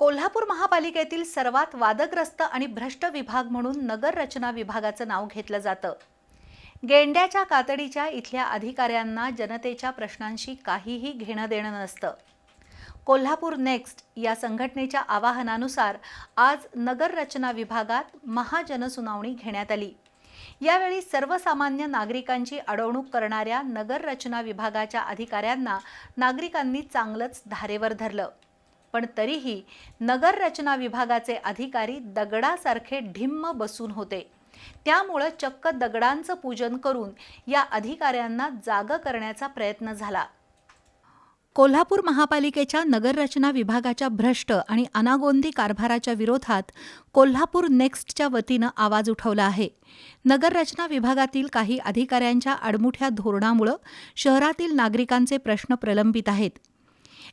कोल्हापूर महापालिकेतील सर्वात वादग्रस्त आणि भ्रष्ट विभाग म्हणून नगर रचना विभागाचं नाव घेतलं जातं. गेंड्याच्या कातडीच्या इथल्या अधिकाऱ्यांना जनतेच्या प्रश्नांशी काहीही घेणं देणं नसतं. कोल्हापूर नेक्स्ट या संघटनेच्या आवाहनानुसार आज नगर रचना विभागात महाजनसुनावणी घेण्यात आली. यावेळी सर्वसामान्य नागरिकांची अडवणूक करणाऱ्या नगर रचना विभागाच्या अधिकाऱ्यांना नागरिकांनी चांगलंच धारेवर धरलं. पण तरीही नगर रचना विभागाचे अधिकारी दगडासारखे ढिम्म बसून होते. त्यामुळं चक्क दगडांचं पूजन करून या अधिकाऱ्यांना जाग करण्याचा प्रयत्न झाला. कोल्हापूर महापालिकेच्या नगररचना विभागाच्या भ्रष्ट आणि अनागोंदी कारभाराच्या विरोधात कोल्हापूर नेक्स्टच्या वतीनं आवाज उठवला आहे. नगररचना विभागातील काही अधिकाऱ्यांच्या आडमुठ्या धोरणामुळं शहरातील नागरिकांचे प्रश्न प्रलंबित आहेत.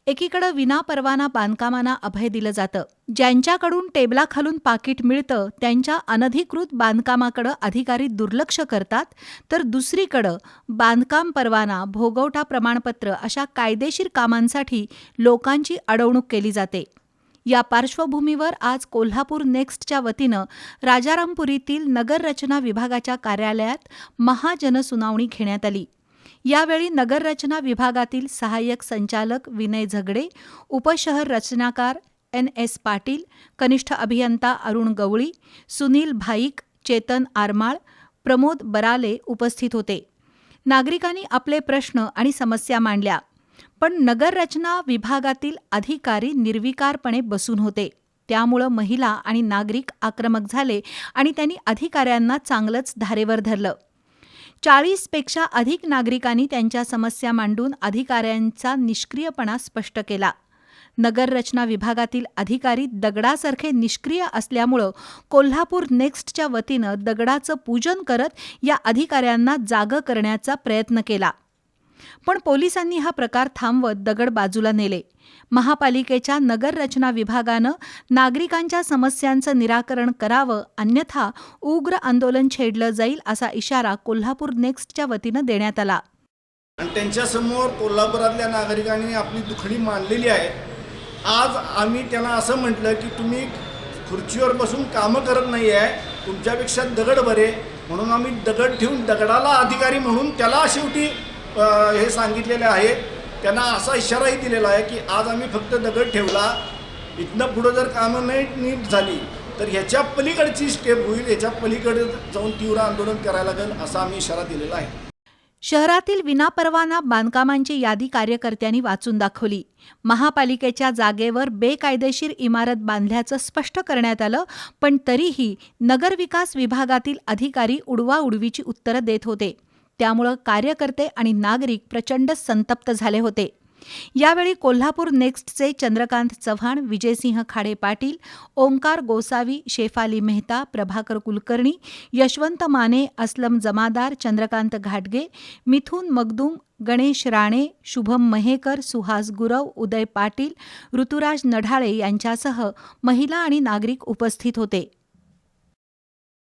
एकीकडं विनापरवाना बांधकामांना अभय दिलं जातं. ज्यांच्याकडून टेबलाखालून पाकिट मिळतं त्यांच्या अनधिकृत बांधकामाकडं अधिकारी दुर्लक्ष करतात तर दुसरीकडं बांधकाम परवाना भोगवटा प्रमाणपत्र अशा कायदेशीर कामांसाठी लोकांची अडवणूक केली जाते. या पार्श्वभूमीवर आज कोल्हापूर नेक्स्टच्या वतीनं राजारामपुरीतील नगररचना विभागाच्या कार्यालयात महाजनसुनावणी घेण्यात आली. यावेळी नगररचना विभागातील सहाय्यक संचालक विनय झगडे उपशहर रचनाकार एन एस पाटील कनिष्ठ अभियंता अरुण गवळी सुनील भाईक चेतन आरमाळ प्रमोद बराले उपस्थित होते. नागरिकांनी आपले प्रश्न आणि समस्या मांडल्या पण नगररचना विभागातील अधिकारी निर्विकारपणे बसून होते. त्यामुळं महिला आणि नागरिक आक्रमक झाले आणि त्यांनी अधिकाऱ्यांना चांगलंच धारेवर धरलं. चाळीसपेक्षा अधिक नागरिकांनी त्यांच्या समस्या मांडून अधिकाऱ्यांचा निष्क्रियपणा स्पष्ट केला. नगररचना विभागातील अधिकारी दगडासारखे निष्क्रिय असल्यामुळं कोल्हापूर नेक्स्टच्या वतीनं दगडाचं पूजन करत या अधिकाऱ्यांना जागं करण्याचा प्रयत्न केला. पण पोलिसांनी हा प्रकार थांबवत दगड बाजूला नेले. महापालिकेच्या नगररचना विभागानं नागरिकांच्या समस्यांचं निराकरण करावं अन्यथा उग्र आंदोलन छेडलं जाईल असा इशारा कोल्हापूर नेक्स्टच्या वतीनं देण्यात आला. आणि त्यांच्यासमोर कोल्हापुरातल्या नागरिकांनी आपली दुखणी मांडलेली आहे. आज आम्ही त्यांना असं म्हटलं की तुम्ही खुर्चीवर बसून कामं करत नाही आहे तुमच्यापेक्षा दगड बरे. म्हणून आम्ही दगड ठेवून दगडाला अधिकारी म्हणून त्याला शेवटी हे सांगितलेले आहे. त्यांना असा इशाराही दिलेला आहे की आज आम्ही फक्त दगड ठेवला. इथनं पुढं जर कामं नाही नीट झाली तर ह्याच्या पलीकडची स्टेप होईल. ह्याच्या पलीकडे जाऊन तीव्र आंदोलन करायला लागेल असा आम्ही इशारा दिलेला आहे. शहरातील विनापरवाना बांधकामांची यादी कार्यकर्त्यांनी वाचून दाखवली. महापालिकेच्या जागेवर बेकायदेशीर इमारत बांधल्याचं स्पष्ट करण्यात आलं पण तरीही नगरविकास विभागातील अधिकारी उडवाउडवीची उत्तरं देत होते. त्यामुळं कार्यकर्ते आणि नागरिक प्रचंड संतप्त झाले होते. यावेळी कोल्हापूर नेक्स्टचे चंद्रकांत चव्हाण विजयसिंह खाडे पाटील ओंकार गोसावी शेफाली मेहता प्रभाकर कुलकर्णी यशवंत माने असलम जमादार चंद्रकांत घाटगे मिथून मगदूम गणेश राणे शुभम महेकर सुहास गुरव उदय पाटील ऋतुराज नढाळे यांच्यासह महिला आणि नागरिक उपस्थित होते.